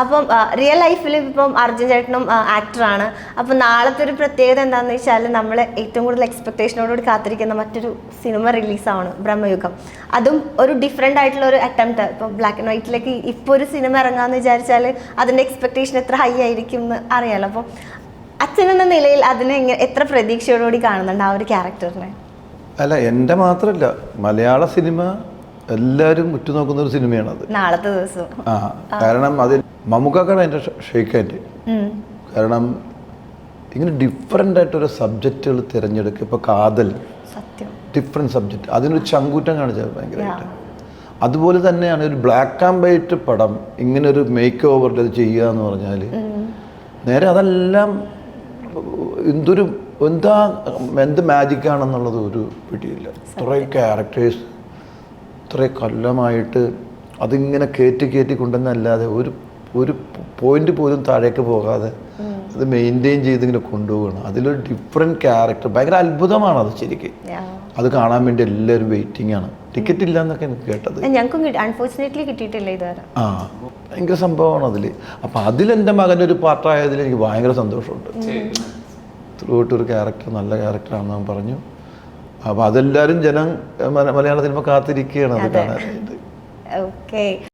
അപ്പം റിയൽ ലൈഫിൽ ഇപ്പം അർജുൻ ചേട്ടനും ആക്ടറാണ് അപ്പം നാളത്തെ ഒരു പ്രത്യേകത എന്താണെന്ന് വെച്ചാൽ നമ്മൾ ഏറ്റവും കൂടുതൽ എക്സ്പെക്ടേഷനോടുകൂടി കാത്തിരിക്കുന്ന മറ്റൊരു സിനിമ റിലീസാണ് ബ്രഹ്മയുഗം. അതും ഒരു ഡിഫറെന്റ് ആയിട്ടുള്ള ഒരു അറ്റംപ്റ്റ് ഇപ്പോൾ ബ്ലാക്ക് ആൻഡ് വൈറ്റിലേക്ക് ഇപ്പോൾ ഒരു സിനിമ ഇറങ്ങാമെന്ന് വിചാരിച്ചാൽ അതിന്റെ എക്സ്പെക്ടേഷൻ എത്ര ഹൈ ആയിരിക്കും എന്ന് അറിയാലോ. അപ്പം അച്ഛനെന്ന നിലയിൽ അതിനെ എത്ര പ്രതീക്ഷയോടുകൂടി കാണുന്നുണ്ട് ആ ഒരു ക്യാരക്ടറിനെ അല്ല എന്റെ മാത്രമല്ല മലയാള സിനിമ എല്ലാവരും ഉറ്റുനോക്കുന്ന ഒരു സിനിമയാണ് അത് നാളത്തെ ദിവസം. ആ കാരണം അതിൽ മമ്മൂക്കാക്കാണ് ഷെയ്ക്ക് ഹാൻഡ് കാരണം ഇങ്ങനെ ഡിഫറെന്റ് ആയിട്ടൊരു സബ്ജക്റ്റുകൾ തിരഞ്ഞെടുക്കുക ഇപ്പോൾ കാതൽ. സത്യം. ഡിഫറെന്റ് സബ്ജക്റ്റ് അതിനൊരു ചങ്കൂറ്റം കാണിച്ചത് ഭയങ്കരമായിട്ട് അതുപോലെ തന്നെയാണ് ഒരു ബ്ലാക്ക് ആൻഡ് വൈറ്റ് പടം ഇങ്ങനെ ഒരു മേക്ക് ഓവറിൽ അത് ചെയ്യുക എന്ന് പറഞ്ഞാൽ നേരെ അതെല്ലാം എന്തൊരു എന്താ എന്ത് മാജിക്കാണെന്നുള്ളത് ഒരു പിടിയില്ല. കുറേ ക്യാരക്ടേഴ്സ് ഇത്രയും കൊല്ലമായിട്ട് അതിങ്ങനെ കയറ്റി കയറ്റി കൊണ്ടുവന്നല്ലാതെ ഒരു ഒരു പോയിന്റ് പോലും താഴേക്ക് പോകാതെ അത് മെയിന്റെയിൻ ചെയ്ത് ഇങ്ങനെ കൊണ്ടുപോകണം അതിലൊരു ഡിഫറെന്റ് ക്യാരക്ടർ ഭയങ്കര അത്ഭുതമാണ് അത് ശരിക്കും. അത് കാണാൻ വേണ്ടി എല്ലാവരും വെയിറ്റിംഗ് ആണ്. ടിക്കറ്റ് ഇല്ല എന്നൊക്കെ എനിക്ക് കേട്ടത്. അൺഫോർച്ചുനേറ്റ്ലി കിട്ടിയിട്ടില്ല ഇതുവരെ. ആ ഭയങ്കര സംഭവമാണ് അതിൽ അപ്പം അതിലെന്റെ മകന്റെ ഒരു പാർട്ടായതിൽ എനിക്ക് ഭയങ്കര സന്തോഷമുണ്ട്. ത്രൂട്ട് ഒരു ക്യാരക്ടർ നല്ല ക്യാരക്ടറാണെന്ന് ഞാൻ പറഞ്ഞു. അപ്പോൾ അതെല്ലാരും ജനം മല- മലയാള സിനിമ കാത്തിരിക്കുകയാണ്. അത് കാണാനായിട്ട് ഓക്കെ.